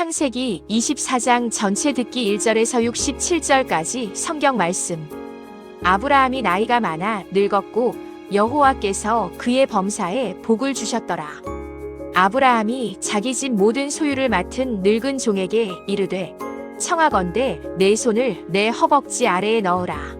창세기 24장 전체 듣기 1절에서 67절까지 성경 말씀. 아브라함이 나이가 많아 늙었고 여호와께서 그의 범사에 복을 주셨더라. 아브라함이 자기 집 모든 소유를 맡은 늙은 종에게 이르되 청하건대 내 손을 내 허벅지 아래에 넣으라.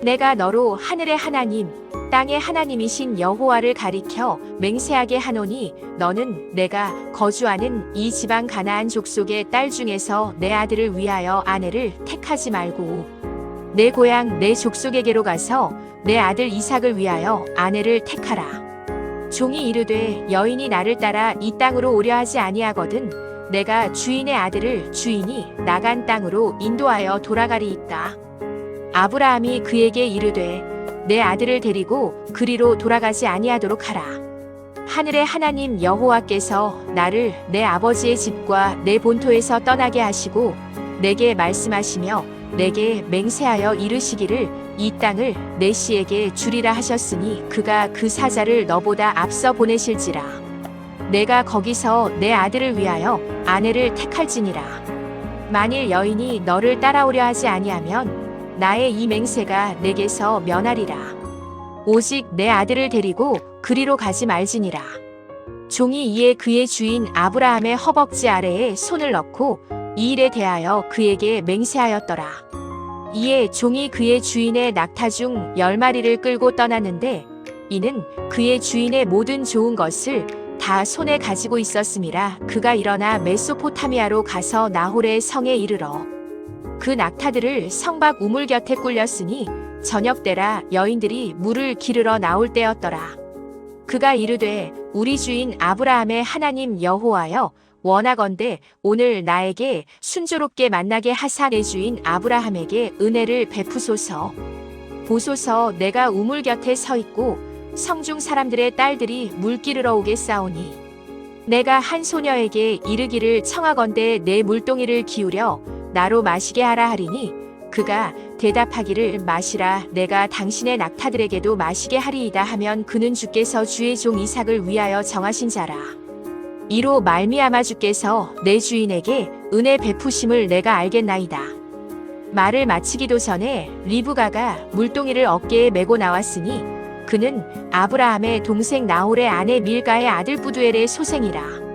내가 너로 하늘의 하나님, 땅의 하나님이신 여호와를 가리켜 맹세하게 하노니 너는 내가 거주하는 이 지방 가나안 족속의 딸 중에서 내 아들을 위하여 아내를 택하지 말고 내 고향 내 족속에게로 가서 내 아들 이삭을 위하여 아내를 택하라. 종이 이르되 여인이 나를 따라 이 땅으로 오려 하지 아니하거든 내가 주인의 아들을 주인이 나간 땅으로 인도하여 돌아가리이까. 아브라함이 그에게 이르되 내 아들을 데리고 그리로 돌아가지 아니하도록 하라. 하늘의 하나님 여호와께서 나를 내 아버지의 집과 내 본토에서 떠나게 하시고 내게 말씀하시며 내게 맹세하여 이르시기를 이 땅을 내 씨에게 주리라 하셨으니 그가 그 사자를 너보다 앞서 보내실지라. 내가 거기서 내 아들을 위하여 아내를 택할지니라. 만일 여인이 너를 따라오려 하지 아니하면 나의 이 맹세가 내게서 면하리라. 오직 내 아들을 데리고 그리로 가지 말지니라. 종이 이에 그의 주인 아브라함의 허벅지 아래에 손을 넣고 이 일에 대하여 그에게 맹세하였더라. 이에 종이 그의 주인의 낙타 중 열 마리를 끌고 떠났는데 이는 그의 주인의 모든 좋은 것을 다 손에 가지고 있었음이라 그가 일어나 메소포타미아로 가서 나홀의 성에 이르러 그 낙타들을 성박 우물 곁에 꿀렸으니 저녁 때라 여인들이 물을 기르러 나올 때였더라. 그가 이르되 우리 주인 아브라함의 하나님 여호와여 원하건대 오늘 나에게 순조롭게 만나게 하사 내 주인 아브라함에게 은혜를 베푸소서. 보소서 내가 우물 곁에 서 있고 성중 사람들의 딸들이 물 기르러 오겠사오니 내가 한 소녀에게 이르기를 청하건대 내 물동이를 기울여 나로 마시게 하라 하리니 그가 대답하기를 마시라 내가 당신의 낙타들에게도 마시게 하리이다 하면 그는 주께서 주의 종 이삭을 위하여 정하신 자라. 이로 말미암아 주께서 내 주인에게 은혜 베푸심을 내가 알겠나이다. 말을 마치기도 전에 리브가가 물동이를 어깨에 메고 나왔으니 그는 아브라함의 동생 나홀의 아내 밀가의 아들 부두엘의 소생이라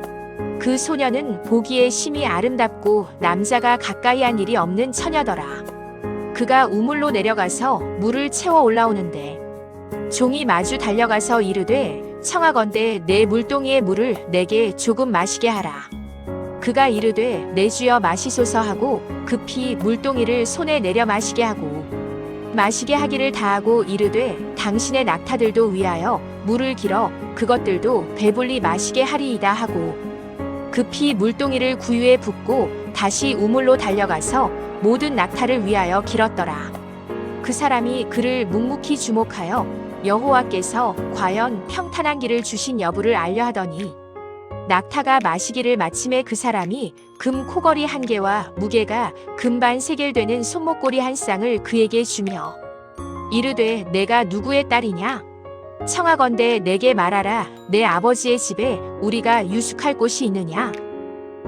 그 소녀는 보기에 심히 아름답고 남자가 가까이 한 일이 없는 처녀더라. 그가 우물로 내려가서 물을 채워 올라오는데 종이 마주 달려가서 이르되 청하건대 내 물동이의 물을 내게 조금 마시게 하라. 그가 이르되 내 주여 마시소서 하고 급히 물동이를 손에 내려 마시게 하고 마시게 하기를 다하고 이르되 당신의 낙타들도 위하여 물을 길어 그것들도 배불리 마시게 하리이다 하고 급히 물동이를 구유에 붓고 다시 우물로 달려가서 모든 낙타를 위하여 길었더라. 그 사람이 그를 묵묵히 주목하여 여호와께서 과연 평탄한 길을 주신 여부를 알려 하더니 낙타가 마시기를 마침에 그 사람이 금 코걸이 한 개와 무게가 금반 세겔 되는 손목고리 한 쌍을 그에게 주며 이르되 내가 누구의 딸이냐 청하건대 내게 말하라 내 아버지의 집에 우리가 유숙할 곳이 있느냐?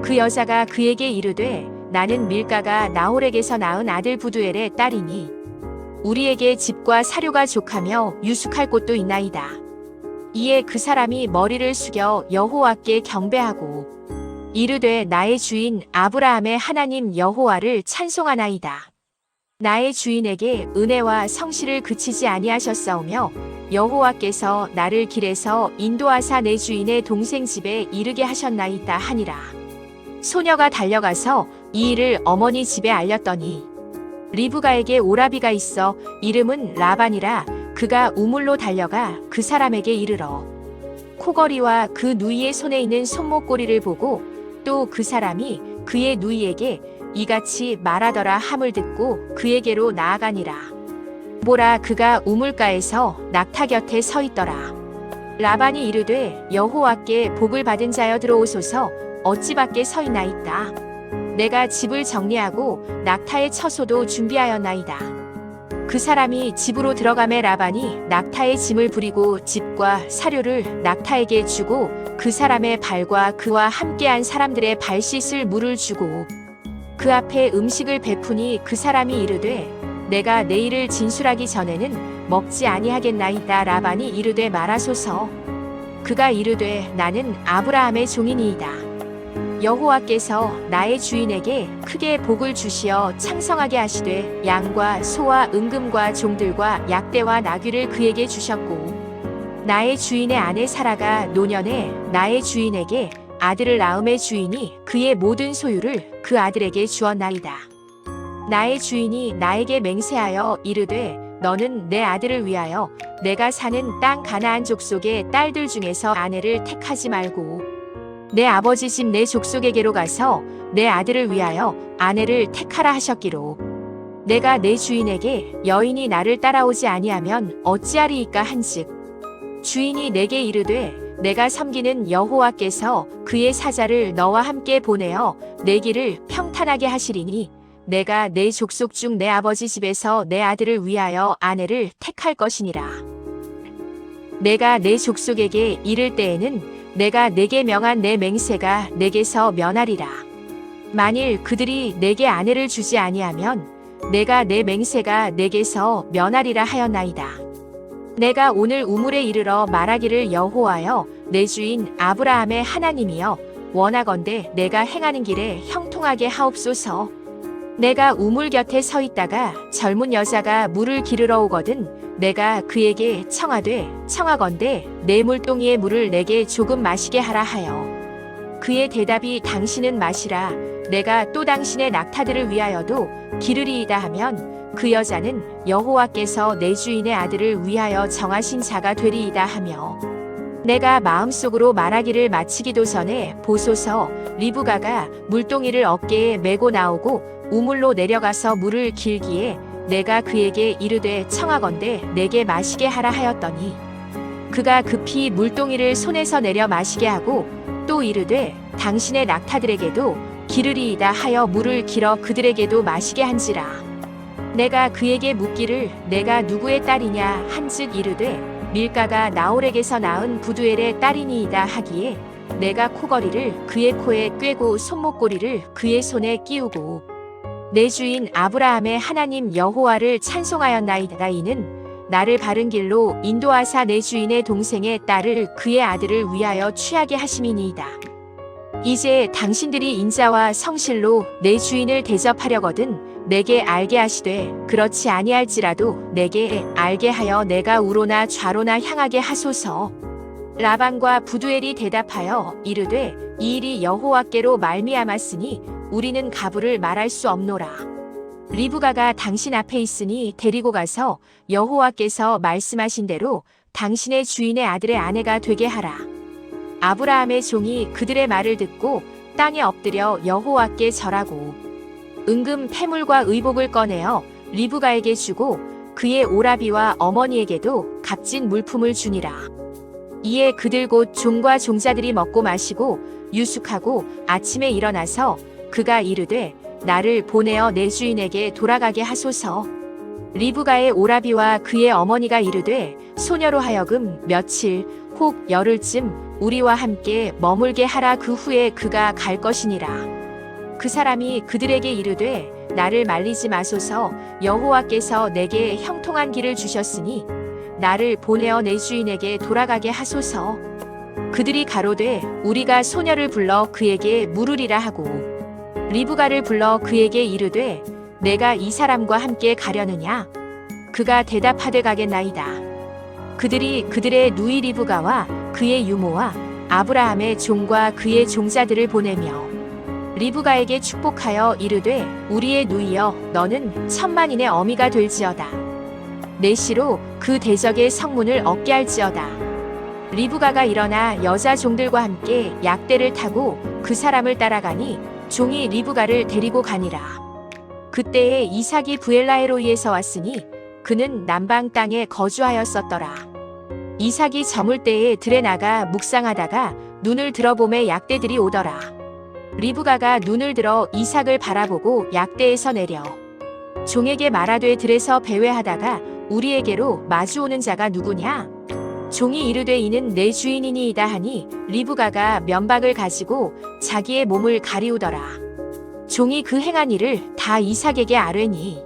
그 여자가 그에게 이르되 나는 밀가가 나홀에게서 낳은 아들 부두엘의 딸이니 우리에게 집과 사료가 족하며 유숙할 곳도 있나이다. 이에 그 사람이 머리를 숙여 여호와께 경배하고 이르되 나의 주인 아브라함의 하나님 여호와를 찬송하나이다. 나의 주인에게 은혜와 성실을 그치지 아니하셨사오며 여호와께서 나를 길에서 인도하사 내 주인의 동생 집에 이르게 하셨나이다 하니라. 소녀가 달려가서 이 일을 어머니 집에 알렸더니 리브가에게 오라비가 있어 이름은 라반이라 그가 우물로 달려가 그 사람에게 이르러 코걸이와 그 누이의 손에 있는 손목고리를 보고 또 그 사람이 그의 누이에게 이같이 말하더라 함을 듣고 그에게로 나아가니라. 보라 그가 우물가에서 낙타 곁에 서 있더라. 라반이 이르되 여호와께 복을 받은 자여 들어오소서 어찌 밖에 서 있나이까. 내가 집을 정리하고 낙타의 처소도 준비하였나이다. 그 사람이 집으로 들어가매 라반이 낙타의 짐을 부리고 집과 사료를 낙타에게 주고 그 사람의 발과 그와 함께한 사람들의 발 씻을 물을 주고 그 앞에 음식을 베푸니 그 사람이 이르되 내가 내일을 진술하기 전에는 먹지 아니하겠나이다 라반이 이르되 말하소서 그가 이르되 나는 아브라함의 종이니이다 여호와께서 나의 주인에게 크게 복을 주시어 창성하게 하시되 양과 소와 은금과 종들과 약대와 나귀를 그에게 주셨고 나의 주인의 아내 사라가 노년에 나의 주인에게 아들을 낳음의 주인이 그의 모든 소유를 그 아들에게 주었나이다. 나의 주인이 나에게 맹세하여 이르되 너는 내 아들을 위하여 내가 사는 땅 가나안 족속의 딸들 중에서 아내를 택하지 말고 내 아버지 집 내 족속에게로 가서 내 아들을 위하여 아내를 택하라 하셨기로. 내가 내 주인에게 여인이 나를 따라오지 아니하면 어찌하리이까 한즉 주인이 내게 이르되 내가 섬기는 여호와께서 그의 사자를 너와 함께 보내어 내 길을 평탄하게 하시리니 내가 내 족속 중 내 아버지 집에서 내 아들을 위하여 아내를 택할 것이니라 내가 내 족속에게 이를 때에는 내가 내게 명한 내 맹세가 내게서 면하리라. 만일 그들이 내게 아내를 주지 아니하면 내가 내 맹세가 내게서 면하리라 하였나이다. 내가 오늘 우물에 이르러 말하기를 여호와여 내 주인 아브라함의 하나님이여 원하건대 내가 행하는 길에 형통하게 하옵소서. 내가 우물 곁에 서 있다가 젊은 여자가 물을 기르러 오거든 내가 그에게 청하되 청하건대 내 물동이의 물을 내게 조금 마시게 하라 하여. 그의 대답이 당신은 마시라. 내가 또 당신의 낙타들을 위하여도 기르리이다 하면 그 여자는 여호와께서 내 주인의 아들을 위하여 정하신 자가 되리이다 하며. 내가 마음속으로 말하기를 마치기도 전에 보소서. 리브가가 물동이를 어깨에 메고 나오고 우물로 내려가서 물을 길기에 내가 그에게 이르되 청하건대 내게 마시게 하라 하였더니 그가 급히 물동이를 손에서 내려 마시게 하고 또 이르되 당신의 낙타들에게도 기르리이다 하여 물을 길어 그들에게도 마시게 한지라. 내가 그에게 묻기를 내가 누구의 딸이냐 한즉 이르되 밀가가 나홀에게서 낳은 부두엘의 딸이니이다 하기에 내가 코걸이를 그의 코에 꿰고 손목고리를 그의 손에 끼우고 내 주인 아브라함의 하나님 여호와를 찬송하였나이다 이는 나를 바른 길로 인도하사 내 주인의 동생의 딸을 그의 아들을 위하여 취하게 하심이니이다. 이제 당신들이 인자와 성실로 내 주인을 대접하려거든 내게 알게 하시되 그렇지 아니할지라도 내게 알게 하여 내가 우로나 좌로나 향하게 하소서. 라반과 부두엘이 대답하여 이르되 이 일이 여호와께로 말미암았으니 우리는 가부를 말할 수 없노라. 리브가가 당신 앞에 있으니 데리고 가서 여호와께서 말씀하신 대로 당신의 주인의 아들의 아내가 되게 하라. 아브라함의 종이 그들의 말을 듣고 땅에 엎드려 여호와께 절하고 은금 패물과 의복을 꺼내어 리브가에게 주고 그의 오라비와 어머니에게도 값진 물품을 주니라. 이에 그들 곧 종과 종자들이 먹고 마시고 유숙하고 아침에 일어나서 그가 이르되 나를 보내어 내 주인에게 돌아가게 하소서. 리브가의 오라비와 그의 어머니가 이르되 소녀로 하여금 며칠 혹 열흘쯤 우리와 함께 머물게 하라 그 후에 그가 갈 것이니라. 그 사람이 그들에게 이르되 나를 말리지 마소서 여호와께서 내게 형통한 길을 주셨으니 나를 보내어 내 주인에게 돌아가게 하소서. 그들이 가로되 우리가 소녀를 불러 그에게 물으리라 하고 리브가를 불러 그에게 이르되 내가 이 사람과 함께 가려느냐? 그가 대답하되 가겠나이다. 그들이 그들의 누이 리브가와 그의 유모와 아브라함의 종과 그의 종자들을 보내며 리브가에게 축복하여 이르되 우리의 누이여 너는 천만인의 어미가 될지어다. 내시로 그 대적의 성문을 얻게 할지어다. 리브가가 일어나 여자 종들과 함께 약대를 타고 그 사람을 따라가니 종이 리브가를 데리고 가니라. 그때에 이삭이 부엘라에로이에서 왔으니 그는 남방 땅에 거주하였었더라. 이삭이 저물 때에 들에 나가 묵상하다가 눈을 들어봄에 약대들이 오더라. 리브가가 눈을 들어 이삭을 바라보고 약대에서 내려 종에게 말하되 들에서 배회하다가 우리에게로 마주오는 자가 누구냐? 종이 이르되 이는 내 주인이니이다 하니 리브가가 면박을 가지고 자기의 몸을 가리우더라. 종이 그 행한 일을 다 이삭에게 아뢰니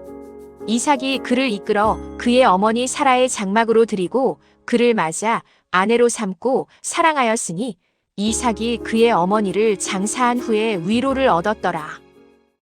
이삭이 그를 이끌어 그의 어머니 사라의 장막으로 드리고 그를 맞아 아내로 삼고 사랑하였으니 이삭이 그의 어머니를 장사한 후에 위로를 얻었더라.